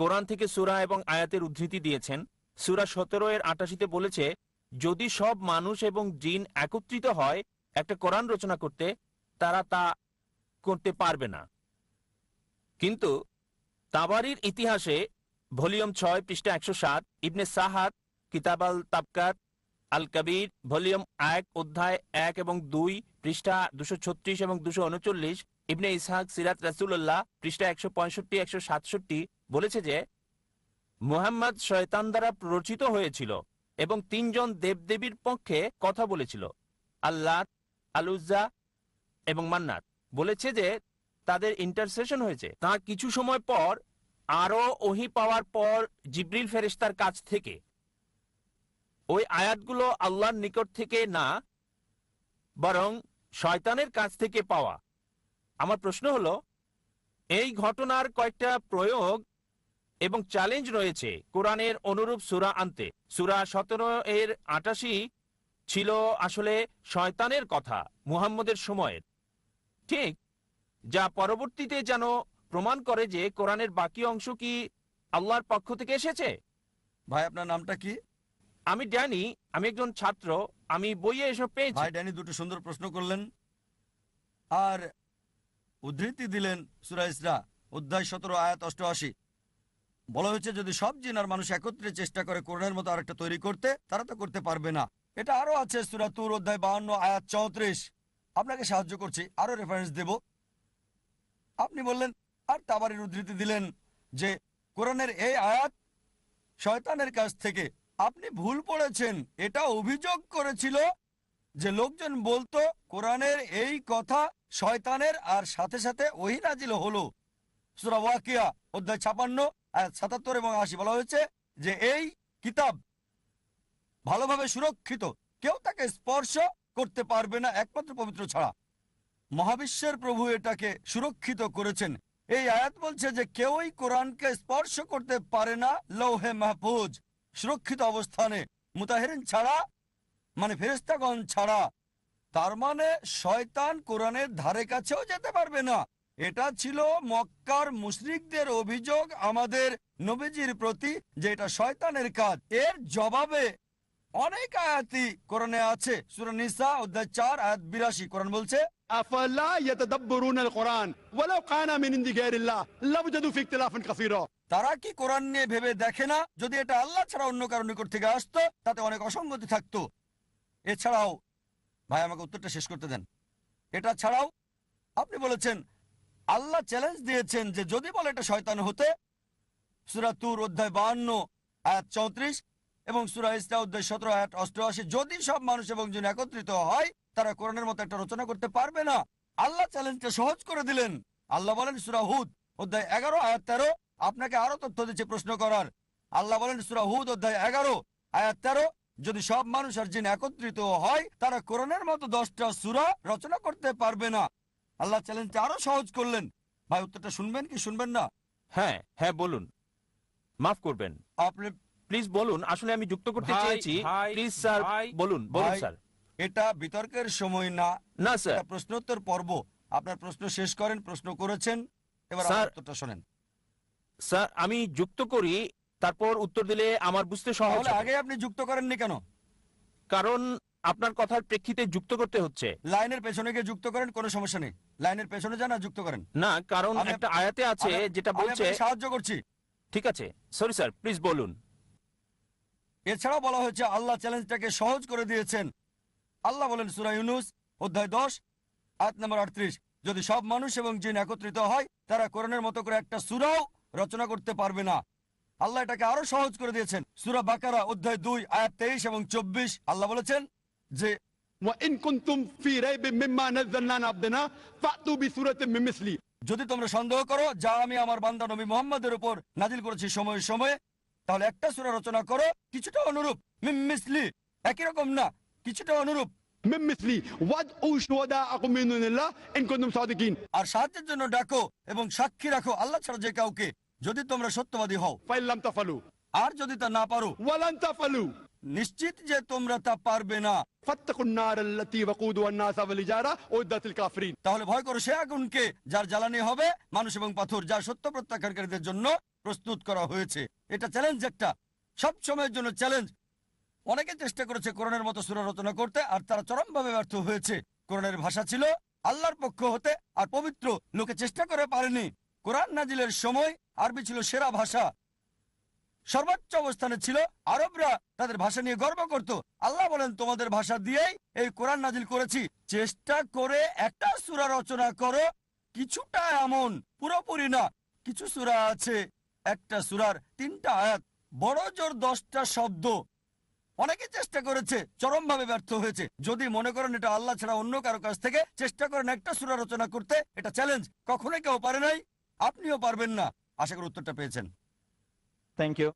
কোরআন থেকে সুরা এবং আয়াতের উদ্ধৃতি দিয়েছেন। সুরা সতেরো এর আটাশিতে বলেছে, যদি সব মানুষ এবং জিন একত্রিত হয় একটা কোরআন রচনা করতে, তারা তা করতে পারবে না। কিন্তু তাবারির ইতিহাসে ভলিউম ছয়, পৃষ্ঠা একশো সাত, ইবনে সাহাদ, কিতাব আল তাবকাত আল কবির, ভলিউম এক, অধ্যায় এক এবং দুই, পৃষ্ঠা দুশো ছত্রিশ এবং দুশো উনচল্লিশ, ইবনে ইসহাক, সিরাত রাসুল্লাহ পৃষ্ঠা একশো পঁয়ষট্টি, একশো সাতষট্টি বলেছে যে, মুহাম্মদ শয়তান দ্বারা প্ররোচিত হয়েছিল এবং তিনজন দেবদেবীর পক্ষে কথা বলেছিল, আল্লাহ আলুজ্জা এবং মান্নাত বলেছে যে, তাদের ইন্টারসেশন হয়েছে। তা কিছু সময় পর, আরও ওহি পাওয়ার পর জিব্রিল ফেরেশতার কাছ থেকে ওই আয়াতগুলো আল্লাহর নিকট থেকে না, বরং শয়তানের কাছ থেকে পাওয়া। আমার প্রশ্ন হলো, এই ঘটনার কয়েকটা প্রয়োগ এবং চ্যালেঞ্জ রয়েছে কোরআনের অনুরূপ সুরা আনতে। সুরা সতেরো এর আটাশি ছিল আসলে শয়তানের কথা মুহাম্মদের সময়ের। ঠিক যা পরবর্তীতে যেন প্রমাণ করে যে কোরআনের বাকি অংশ কি আল্লাহর পক্ষ থেকে এসেছে? ভাই আপনার নামটা কি? আমি জানি আমি একজন ছাত্র আমি বইয়ে এসব পেয়েছি। ভাই ড্যানি দুটো সুন্দর প্রশ্ন করলেন। আর উদ্ধৃতি দিলেন সুরা ইসরা অধ্যায় সতেরো আয়াত অষ্টআশি। বলা হয়েছে যদি সব জিন আর মানুষ একত্রে চেষ্টা করে কোরআনের মতো আরেকটা তৈরি করতে, তারা তো করতে পারবে না। এটা আরও আছে সুরা তুর অধ্যায় বাহান্ন, আয়াত চৌত্রিশ। আপনাকে সাহায্য করছি, আরও রেফারেন্স দেব। আপনি বললেন, আর তাবারের উদ্ধৃতি দিলেন যে কোরআনের এই আয়াত শয়তানের কাছ থেকে। আপনি ভুল পড়েছেন, এটা অভিযোগ করেছিল যে লোকজন বলতো, কোরআনের এই কথা শয়তানের, আর সাথে সাথে ওহি নাজিল হলো। সুরা ওয়াকিয়া, অধ্যায় ছাপান্ন সাতাত্তর এবং আশি বলা হয়েছে যে এই কিতাব ভালোভাবে সুরক্ষিত। কেউ তাকে স্পর্শ করতে পারবে না, একমাত্র পবিত্র ছাড়া। মহাবিশ্বের প্রভু এটাকে সুরক্ষিত করেছেন। এই আয়াত বলছে যে কেউই কোরআনকে স্পর্শ করতে পারে না, লৌহে মাহফুজ, সুরক্ষিত অবস্থানে, মুতাহেরিন ছাড়া মানে ফেরেস্তাগণ ছাড়া। তার মানে শয়তান কোরআনের ধারে কাছেও যেতে পারবে না। এটা ছিল মক্কার মুশরিকদের অভিযোগ আমাদের নবীজির প্রতি যে এটা শয়তানের কাজ। এর জবাবে অনেক আয়াতি কোরনে আছে। সুরনিসা অধ্যায় চার আয়াত বিরাশি কোরআন বলছে তারা কি কোরআন নিয়ে ভেবে দেখে না? যদি এটা আল্লাহ ছাড়া অন্য কারণ নিকট থেকে আসতো তাতে অনেক অসঙ্গতি থাকতো। এছাড়াও ভাই আমাকে উত্তরটা শেষ করতে দেন। এটা ছাড়াও আপনি বলেছেন আল্লাহ চ্যালেঞ্জ দিয়েছেন যে যদি বলে এটা শয়তান হতে, সুরা তুর অধ্যায় বাহান্ন, আয়াত চৌত্রিশ এবং সুরা ইসরা অধ্যায় সতেরো, আয়াত অষ্টআশি, যদি সব মানুষ এবং জন একত্রিত হয়, তারা কোরআনের মতো একটা রচনা করতে পারবে না। আল্লাহ চ্যালেঞ্জটা সহজ করে দিলেন। আল্লাহ বলেন সুরা হুদ অধ্যায় এগারো, আয়াত তেরো, আপনাকে আরও তথ্য দিচ্ছে প্রশ্ন করার। আল্লাহ বলেন সুরা হুদ অধ্যায় এগারো, আয়াত তেরো, যদি সব মানুষ আর জিন একত্রিত হয়, তারা কোরআনের মতো দশটা সুরা রচনা করতে পারবে না। আল্লাহ চ্যালেঞ্জটা আরও সহজ করলেন। ভাই উত্তরটা শুনবেন কি শুনবেন না? হ্যাঁ হ্যাঁ বলুন। মাফ করবেন। আপনি প্লিজ বলুন আসলে আমি যুক্ত করতে ভাই, চেয়েছি। ভাই, প্লিজ স্যার ভাই। বলুন বলুন ভাই, স্যার। এটা বিতর্কের সময় না। না স্যার। এটা প্রশ্নোত্তর পর্ব। আপনার প্রশ্ন শেষ করেন প্রশ্ন করেছেন। এবার আমার স্যার, উত্তরটা শোনেন। স্যার আমি যুক্ত করি তারপর উত্তর দিলে আমার বুঝতে সহজ তাহলে হবে। আগে আপনি যুক্ত করেননি কেন? কারণ আপনার কথার প্রেক্ষিতে যুক্ত করতে হচ্ছে। লাইনের পেছনে গিয়ে যুক্ত করেন কোনো সমস্যা নেই। লাইনের পেছনে যান আর যুক্ত করেন। না কারণ আমি- একটা আয়াতে আছে আমি- যেটা আমি বলছে আপনাকে সাহায্য করছি। ঠিক আছে। সরি স্যার প্লিজ বলুন। এছাড়াও বলা হয়েছে আল্লাহ চ্যালেঞ্জটাকে সহজ করে দিয়েছেন। আল্লাহ বলেন সুরা ইউনুস অধ্যায় দশ আয়াত নম্বর আটত্রিশ যদি সব মানুষ এবং জিন একত্রিত হয় তারা কোরআনের মতো করে একটা সুরাও রচনা করতে পারবে না। আল্লাহ এটাকে আরও সহজ করে দিয়েছেন। সুরা বাকারা অধ্যায় দুই আয়াত তেইশ এবং চব্বিশ আল্লাহ বলেছেন যে যদি তোমরা সন্দেহ করো যা আমি আমার বান্দা নবী মোহাম্মদের উপর নাজিল করেছি সময়ে সময়ে তাহলে একটা সুরা রচনা করো কিছুটা অনুরূপ মিমমিসলি একই রকম না কিছুটা অনুরূপ আর সাহায্যের জন্য ডাকো এবং সাক্ষী রাখো আল্লাহ ছাড়া যে কাউকে যদি তোমরা সত্যবাদী হও। আর যদি তা না পারো ওয়ালান্তা ফালু নিশ্চিত যে তোমরা তা পারবে না তাহলে ভয় করো সে আগুনকে যার জ্বালানি হবে মানুষ এবং পাথর যা সত্য প্রত্যাখ্যানকারীদের জন্য প্রস্তুত করা হয়েছে এটা চ্যালেঞ্জ একটা সব সময়ের জন্য চ্যালেঞ্জ অনেকে চেষ্টা করেছে করোনার মতো সুর রচনা করতে আর তারা চরমভাবে ব্যর্থ হয়েছে। করোনার ভাষা ছিল আল্লাহর পক্ষ হতে আর পবিত্র লোকে চেষ্টা করে পারেনি। কোরআন নাজিলের সময় আরবি ছিল সেরা ভাষা। সর্বোচ্চ অবস্থানে ছিল। আরবরা তাদের ভাষা নিয়ে গর্ব করত। আল্লাহ বলেন, তোমাদের ভাষা দিয়েই এই কোরআন নাজিল করেছি। চেষ্টা করে একটা সূরা রচনা করো। কিছুটা এমন, পুরোপুরি না, কিছু সূরা আছে। একটা সুরার তিনটা আয়াত, বড় জোর দশটা শব্দ। অনেকে চেষ্টা করেছে, চরমভাবে ব্যর্থ হয়েছে। যদি মনে করেন এটা আল্লাহ ছাড়া অন্য কারও কাছ থেকে, চেষ্টা করেন একটা সূরা রচনা করতে। এটা চ্যালেঞ্জ কখনোই কেউ পারে নাই। আপনিও পারবেন না। আশা করি উত্তরটা পেয়েছেন। Thank you.